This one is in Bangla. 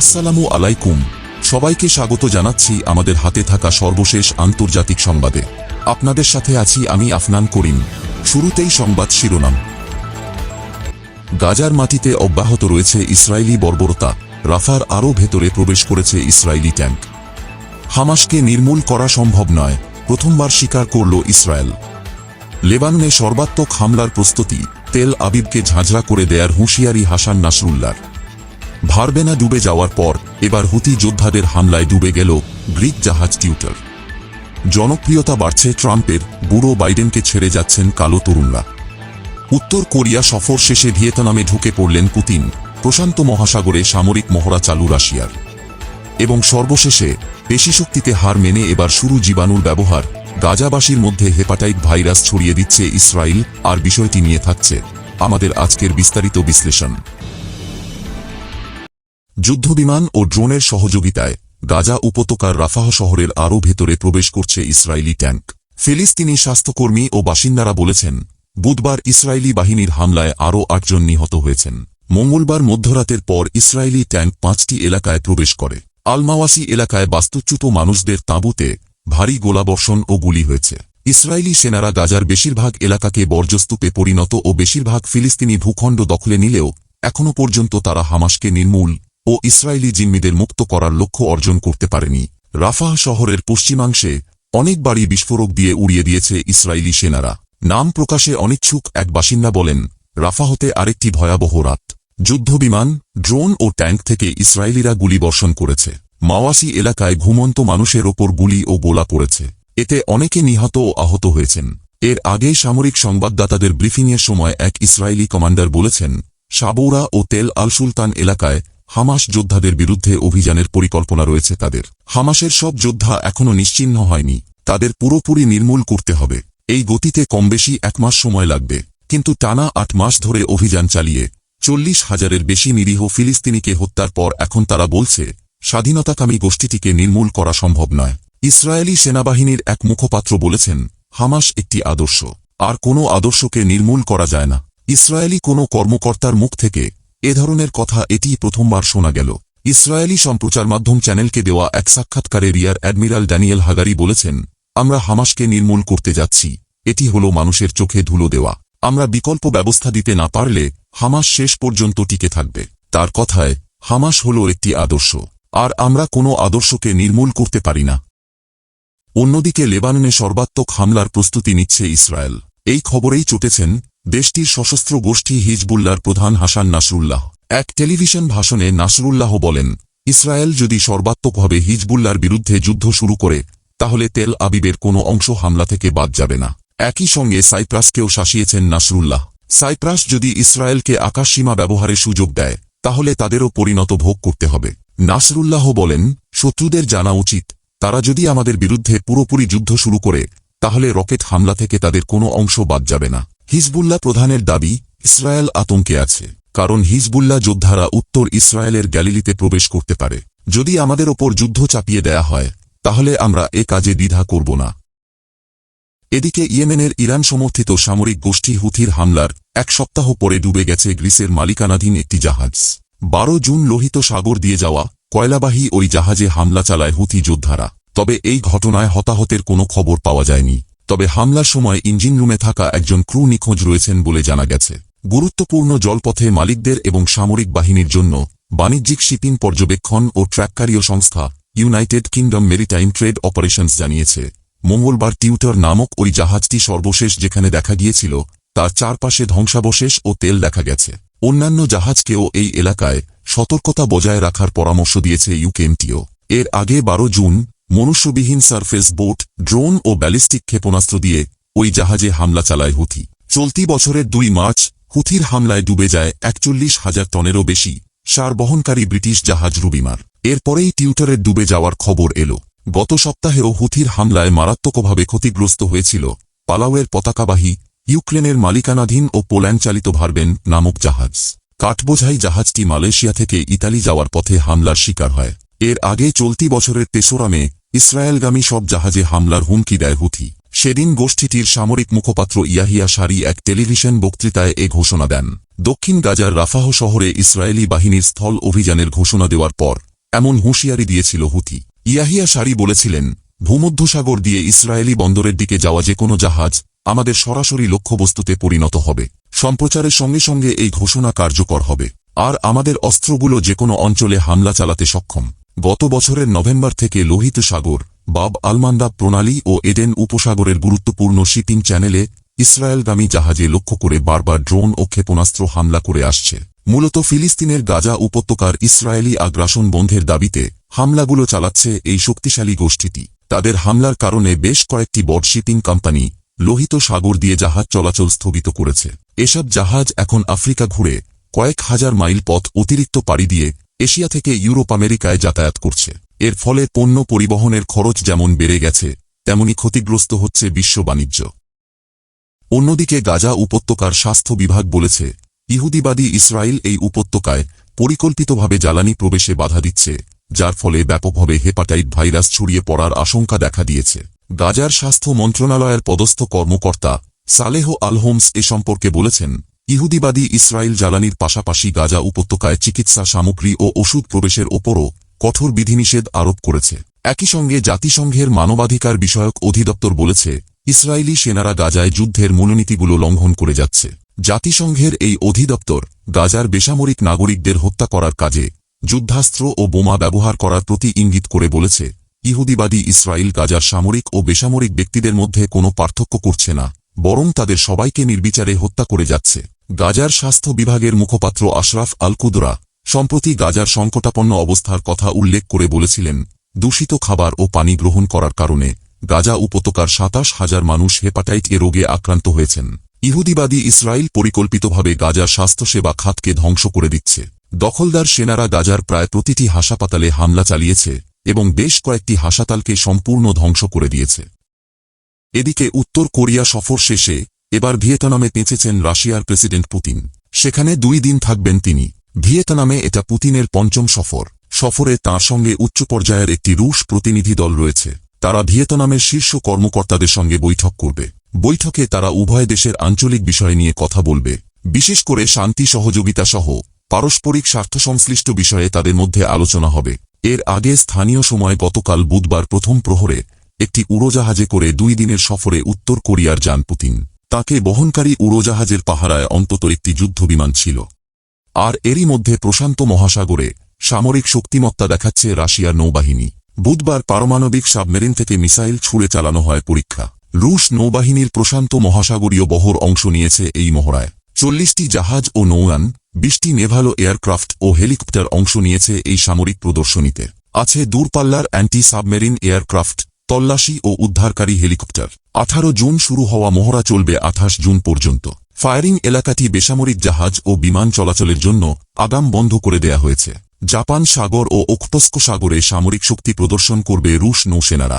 আসসালামু আলাইকুম। সবাইকে স্বাগত জানাচ্ছি আমাদের হাতে থাকা সর্বশেষ আন্তর্জাতিক সংবাদে। আপনাদের সাথে আছি আমি আফনান করিম। শুরুতেই সংবাদ শিরোনাম। গাজার মাটিতে অব্যাহত রয়েছে ইসরায়েলি বর্বরতা। রাফার আরও ভেতরে প্রবেশ করেছে ইসরায়েলি ট্যাঙ্ক। হামাসকে নির্মূল করা সম্ভব নয়, প্রথমবার স্বীকার করল ইসরায়েল। লেবাননে সর্বাত্মক হামলার প্রস্তুতি, তেল আবিবকে ঝাঁঝরা করে দেয়ার হুঁশিয়ারি হাসান নাসরুল্লার ভারবেনা ডুবে যাওয়ার পর, এবার হুতি যোদ্ধাদের হামলায় ডুবে গেল গ্রিক জাহাজ টিউটার। জনপ্রিয়তা বাড়ছে ট্রাম্পের, বুড়ো বাইডেনকে ছেড়ে যাচ্ছেন কালো তরুণরা। উত্তর কোরিয়া সফর শেষে ভিয়েতনামে ঢুকে পড়লেন পুতিন, প্রশান্ত মহাসাগরে সামরিক মহড়া চালু রাশিয়ার। এবং সর্বশেষে পেশিশক্তিতে হার মেনে এবার শুরু জীবাণুর ব্যবহার, গাজাবাসীর মধ্যে হেপাটাইট ভাইরাস ছড়িয়ে দিচ্ছে ইসরায়েল আর বিষয়টি নিয়ে থাকছে আমাদের আজকের বিস্তারিত বিশ্লেষণ। যুদ্ধবিমান ও ড্রোনের সহযোগিতায় গাজা উপত্যকার রাফাহ শহরের আরও ভেতরে প্রবেশ করছে ইসরায়েলি ট্যাঙ্ক। ফিলিস্তিনি স্বাস্থ্যকর্মী ও বাসিন্দারা বলেছেন, বুধবার ইসরায়েলি বাহিনীর হামলায় আরও আটজন নিহত হয়েছেন। মঙ্গলবার মধ্যরাতের পর ইসরায়েলি ট্যাঙ্ক পাঁচটি এলাকায় প্রবেশ করে। আলমাওয়াসি এলাকায় বাস্তুচ্যুত মানুষদের তাঁবুতে ভারী গোলাবর্ষণ ও গুলি হয়েছে। ইসরায়েলি সেনারা গাজার বেশিরভাগ এলাকাকে বর্জ্যস্তূপে পরিণত ও বেশিরভাগ ফিলিস্তিনি ভূখণ্ড দখলে নিলেও এখনও পর্যন্ত তারা হামাসকে নির্মূল ও ইসরায়েলি জিম্মিদের মুক্ত করার লক্ষ্য অর্জন করতে পারেনি। রাফাহ শহরের পশ্চিমাংশে অনেক বাড়ি বিস্ফোরক দিয়ে উড়িয়ে দিয়েছে ইসরায়েলি সেনারা। নাম প্রকাশে অনিচ্ছুক এক বাসিন্দা বলেন, রাফাহতে আরেকটি ভয়াবহ রাত। যুদ্ধবিমান, ড্রোন ও ট্যাঙ্ক থেকে ইসরায়েলিরা গুলিবর্ষণ করেছে। মাওয়াসি এলাকায় ঘুমন্ত মানুষের ওপর গুলি ও গোলা পড়েছে। এতে অনেকে নিহত ও আহত হয়েছেন। এর আগে সামরিক সংবাদদাতাদের ব্রিফিংয়ের সময় এক ইসরায়েলি কমান্ডার বলেছেন, সাবৌরা ও তেল আল সুলতান এলাকায় হামাস যোদ্ধাদের বিরুদ্ধে অভিযানের পরিকল্পনা রয়েছে তাদের। হামাসের সব যোদ্ধা এখনও নিশ্চিহ্ন হয়নি। তাদের পুরোপুরি নির্মূল করতে হবে। এই গতিতে কমবেশি এক মাস সময় লাগবে। কিন্তু টানা আট মাস ধরে অভিযান চালিয়ে চল্লিশ হাজারের বেশি নিরীহ ফিলিস্তিনিকে হত্যার পর এখন তারা বলছে, স্বাধীনতাকামী গোষ্ঠীটিকে নির্মূল করা সম্ভব নয়। ইসরায়েলি সেনাবাহিনীর এক মুখপাত্র বলেছেন, হামাস একটি আদর্শ। আর কোনো আদর্শকে নির্মূল করা যায় না। ইসরায়েলি কোনো কর্মকর্তার মুখ থেকে এ ধরনের কথা এটিই প্রথমবার শোনা গেল। ইসরায়েলি সম্প্রচার মাধ্যম চ্যানেলকে দেওয়া এক সাক্ষাৎকারে রিয়ার অ্যাডমিরাল ড্যানিয়েল হাগারি বলেছেন, আমরা হামাসকে নির্মূল করতে যাচ্ছি। এটি হল মানুষের চোখে ধুলো দেওয়া। আমরা বিকল্প ব্যবস্থা দিতে না পারলে হামাস শেষ পর্যন্ত টিকে থাকবে। তার কথায়, হামাস হল একটি আদর্শ। আর আমরা কোনো আদর্শকে নির্মূল করতে পারি না। অন্যদিকে লেবাননে সর্বাত্মক হামলার প্রস্তুতি নিচ্ছে ইসরায়েল। এই খবরেই চটেছেন দেশটির সশস্ত্র গোষ্ঠী হিজবুল্লার প্রধান হাসান নাসরুল্লাহ। এক টেলিভিশন ভাষণে নাসরুল্লাহ বলেন, ইসরায়েল যদি সর্বাত্মকভাবে হিজবুল্লার বিরুদ্ধে যুদ্ধ শুরু করে, তাহলে তেল আবিবের কোনো অংশ হামলা থেকে বাদ যাবে না। একই সঙ্গে সাইপ্রাসকেও শাসিয়েছেন নাসরুল্লাহ। সাইপ্রাস যদি ইসরায়েলকে আকাশসীমা ব্যবহারের সুযোগ দেয়, তাহলে তাদেরও পরিণত ভোগ করতে হবে। নাসরুল্লাহ বলেন, শত্রুদের জানা উচিত। তারা যদি আমাদের বিরুদ্ধে পুরোপুরি যুদ্ধ শুরু করে, তাহলে রকেট হামলা থেকে তাদের কোনো অংশ বাদ যাবে না। হিজবুল্লাহ প্রধানের দাবি, ইসরায়েল আতঙ্কে আছে, কারণ হিজবুল্লাহ যোদ্ধারা উত্তর ইসরায়েলের গ্যালিলিতে প্রবেশ করতে পারে। যদি আমাদের ওপর যুদ্ধ চাপিয়ে দেয়া হয়, তাহলে আমরা এ কাজে দ্বিধা করব না। এদিকে ইয়েমেনের ইরান সমর্থিত সামরিক গোষ্ঠী হুথির হামলার এক সপ্তাহ পরে ডুবে গেছে গ্রিসের মালিকানাধীন একটি জাহাজ। বারো জুন লোহিত সাগর দিয়ে যাওয়া কয়লাবাহী ওই জাহাজে হামলা চালায় হুথি যোদ্ধারা, তবে এই ঘটনায় হতাহতের কোনো খবর পাওয়া যায়নি। তবে হামলার সময় ইঞ্জিন রুমে থাকা একজন ক্রু নিখোঁজ রয়েছেন বলে জানা গেছে। গুরুত্বপূর্ণ জলপথে মালিকদের এবং সামরিক বাহিনীর জন্য বাণিজ্যিক শিপিং পর্যবেক্ষণ ও ট্র্যাককারীয় সংস্থা United Kingdom Maritime Trade Operations জানিয়েছে। মঙ্গলবার টিউটার নামক ওই জাহাজটি সর্বশেষ যেখানে দেখা গিয়েছিল, তার চারপাশে ধ্বংসাবশেষ ও তেল দেখা গেছে। অন্যান্য জাহাজকেও এই এলাকায় সতর্কতা বজায় রাখার পরামর্শ দিয়েছে ইউকেএমটিও। এর আগে বারো জুন মনুষ্যবিহীন সারফেস বোট, ড্রোন ও ব্যালিস্টিক ক্ষেপণাস্ত্র দিয়ে ওই জাহাজে হামলা চালায় হুথি। চলতি বছরের দুই মার্চ, হুথির হামলায় ডুবে যায় একচল্লিশ হাজার টনেরও বেশি সার বহনকারী ব্রিটিশ জাহাজ রুবিমার। এরপরেই টিউটারের ডুবে যাওয়ার খবর এলো। গত সপ্তাহেও হুথির হামলায় মারাত্মকভাবে ক্ষতিগ্রস্ত হয়েছিল পালাওয়ের পতাকাবাহী, ইউক্রেনের মালিকানাধীন ও পোল্যান্ড চালিত ভারবেন নামক জাহাজ। কাঠবোঝাই জাহাজটি মালয়েশিয়া থেকে ইতালি যাওয়ার পথে হামলার শিকার হয়। এর আগে চলতি বছরের তেসরা মে ইসরায়েলগামী সব জাহাজে হামলার হুমকি দেয় হুথি। সেদিন গোষ্ঠীটির সামরিক মুখপাত্র ইয়াহিয়া সারি এক টেলিভিশন বক্তৃতায় এ ঘোষণা দেন। দক্ষিণ গাজার রাফাহ শহরে ইসরায়েলি বাহিনীর স্থল অভিযানের ঘোষণা দেওয়ার পর এমন হুঁশিয়ারি দিয়েছিল হুথি। ইয়াহিয়া সারি বলেছিলেন, ভূমধ্যসাগর দিয়ে ইসরায়েলি বন্দরের দিকে যাওয়া যে কোনো জাহাজ আমাদের সরাসরি লক্ষ্যবস্তুতে পরিণত হবে। সম্প্রচারের সঙ্গে সঙ্গে এই ঘোষণা কার্যকর হবে। আর আমাদের অস্ত্রগুলো যে কোনো অঞ্চলে হামলা চালাতে সক্ষম। গত বছরের নভেম্বর থেকে লোহিত সাগর, বাব আলমান্দা প্রণালী ও এডেন উপসাগরের গুরুত্বপূর্ণ শিপিং চ্যানেলে ইসরায়েলগামী জাহাজে লক্ষ্য করে বারবার ড্রোন ও ক্ষেপণাস্ত্র হামলা করে আসছে। মূলত ফিলিস্তিনের গাজা উপত্যকার ইসরায়েলি আগ্রাসন বন্ধের দাবিতে হামলাগুলো চালাচ্ছে এই শক্তিশালী গোষ্ঠীটি। তাদের হামলার কারণে বেশ কয়েকটি বড় শিপিং কোম্পানি লোহিত সাগর দিয়ে জাহাজ চলাচল স্থগিত করেছে। এসব জাহাজ এখন আফ্রিকা ঘুরে কয়েক হাজার মাইল পথ অতিরিক্ত পাড়ি দিয়ে এশিয়া থেকে ইউরোপ আমেরিকায় যাতায়াত করছে। এর ফলে পণ্য পরিবহনের খরচ যেমন বেড়ে গেছে, তেমনি ক্ষতিগ্রস্ত হচ্ছে বিশ্ব বাণিজ্য। অন্যদিকে গাজা উপত্যকার স্বাস্থ্য বিভাগ বলেছে, ইহুদিবাদী ইসরায়েল এই উপত্যকায় পরিকল্পিতভাবে জ্বালানি প্রবেশে বাধা দিচ্ছে, যার ফলে ব্যাপকভাবে হেপাটাইট ভাইরাস ছড়িয়ে পড়ার আশঙ্কা দেখা দিয়েছে। গাজার স্বাস্থ্য মন্ত্রণালয়ের পদস্থ কর্মকর্তা সালেহ আলহোমস এ সম্পর্কে বলেছেন ইহুদিবাদী ইসরায়েল জ্বালানির পাশাপাশি গাজা উপত্যকায় চিকিৎসা সামগ্রী ও ওষুধ প্রবেশের ওপরও কঠোর বিধিনিষেধ আরোপ করেছে। একই সঙ্গে জাতিসংঘের মানবাধিকার বিষয়ক অধিদপ্তর বলেছে, ইসরায়েলি সেনারা গাজায় যুদ্ধের মনোনীতিগুলো লঙ্ঘন করে যাচ্ছে। জাতিসংঘের এই অধিদপ্তর গাজার বেসামরিক নাগরিকদের হত্যা করার কাজে যুদ্ধাস্ত্র ও বোমা ব্যবহার করার প্রতি ইঙ্গিত করে বলেছে, ইহুদিবাদী ইসরায়েল গাজার সামরিক ও বেসামরিক ব্যক্তিদের মধ্যে কোনো পার্থক্য করছে না, বরং তাদের সবাইকে নির্বিচারে হত্যা করে যাচ্ছে। গাজার স্বাস্থ্য বিভাগের মুখপাত্র আশরাফ আল কুদরা সম্প্রতি গাজার সংকটাপন্ন অবস্থার কথা উল্লেখ করে বলেছিলেন, দূষিত খাবার ও পানি গ্রহণ করার কারণে গাজা উপত্যকার সাতাশ হাজার মানুষ হেপাটাইট এ রোগে আক্রান্ত হয়েছেন। ইহুদিবাদী ইসরায়েল পরিকল্পিতভাবে গাজার স্বাস্থ্যসেবা খাতকে ধ্বংস করে দিচ্ছে। দখলদার সেনারা গাজার প্রায় প্রতিটি হাসপাতালে হামলা চালিয়েছে এবং বেশ কয়েকটি হাসপাতালকে সম্পূর্ণ ধ্বংস করে দিয়েছে। এদিকে উত্তর কোরিয়া সফর শেষে এবার ভিয়েতনামে পেঁচেছেন রাশিয়ার প্রেসিডেন্ট পুতিন। সেখানে দুই দিন থাকবেন তিনি। ভিয়েতনামে এটা পুতিনের পঞ্চম সফর। সফরে তাঁর সঙ্গে উচ্চ পর্যায়ের একটি রুশ প্রতিনিধি দল রয়েছে। তারা ভিয়েতনামের শীর্ষ কর্মকর্তাদের সঙ্গে বৈঠক করবে। বৈঠকে তারা উভয় দেশের আঞ্চলিক বিষয় নিয়ে কথা বলবে। বিশেষ করে শান্তি সহযোগিতা সহ পারস্পরিক স্বার্থ সংশ্লিষ্ট বিষয়ে তাদের মধ্যে আলোচনা হবে। এর আগে স্থানীয় সময় গতকাল বুধবার প্রথম প্রহরে একটি উড়োজাহাজে করে দুই দিনের সফরে উত্তর কোরিয়ার যান পুতিন। তাকে বহনকারী উড়োজাহাজের পাহারায় অন্তত একটি যুদ্ধবিমান ছিল। আর এরই মধ্যে প্রশান্ত মহাসাগরে সামরিক শক্তিমত্তা দেখাচ্ছে রাশিয়ার নৌবাহিনী। বুধবার পারমাণবিক সাবমেরিন থেকে মিসাইল ছুড়ে চালানো হয় পরীক্ষা। রুশ নৌবাহিনীর প্রশান্ত মহাসাগরীয় বহর অংশ নিয়েছে এই মহড়ায়। চল্লিশটি জাহাজ ও নৌয়ান, বিশটি নেভালো এয়ারক্রাফট ও হেলিকপ্টার অংশ নিয়েছে এই সামরিক প্রদর্শনীতে। আছে দূরপাল্লার অ্যান্টি সাবমেরিন এয়ারক্রাফট তল্লাশি ও উদ্ধারকারী হেলিকপ্টার। আঠারো জুন শুরু হওয়া মহড়া চলবে আঠাশ জুন পর্যন্ত। ফায়ারিং এলাকাটি বেসামরিক জাহাজ ও বিমান চলাচলের জন্য আগাম বন্ধ করে দেয়া হয়েছে। জাপান সাগর ও ওক্তস্ক সাগরে সামরিক শক্তি প্রদর্শন করবে রুশ নৌসেনারা।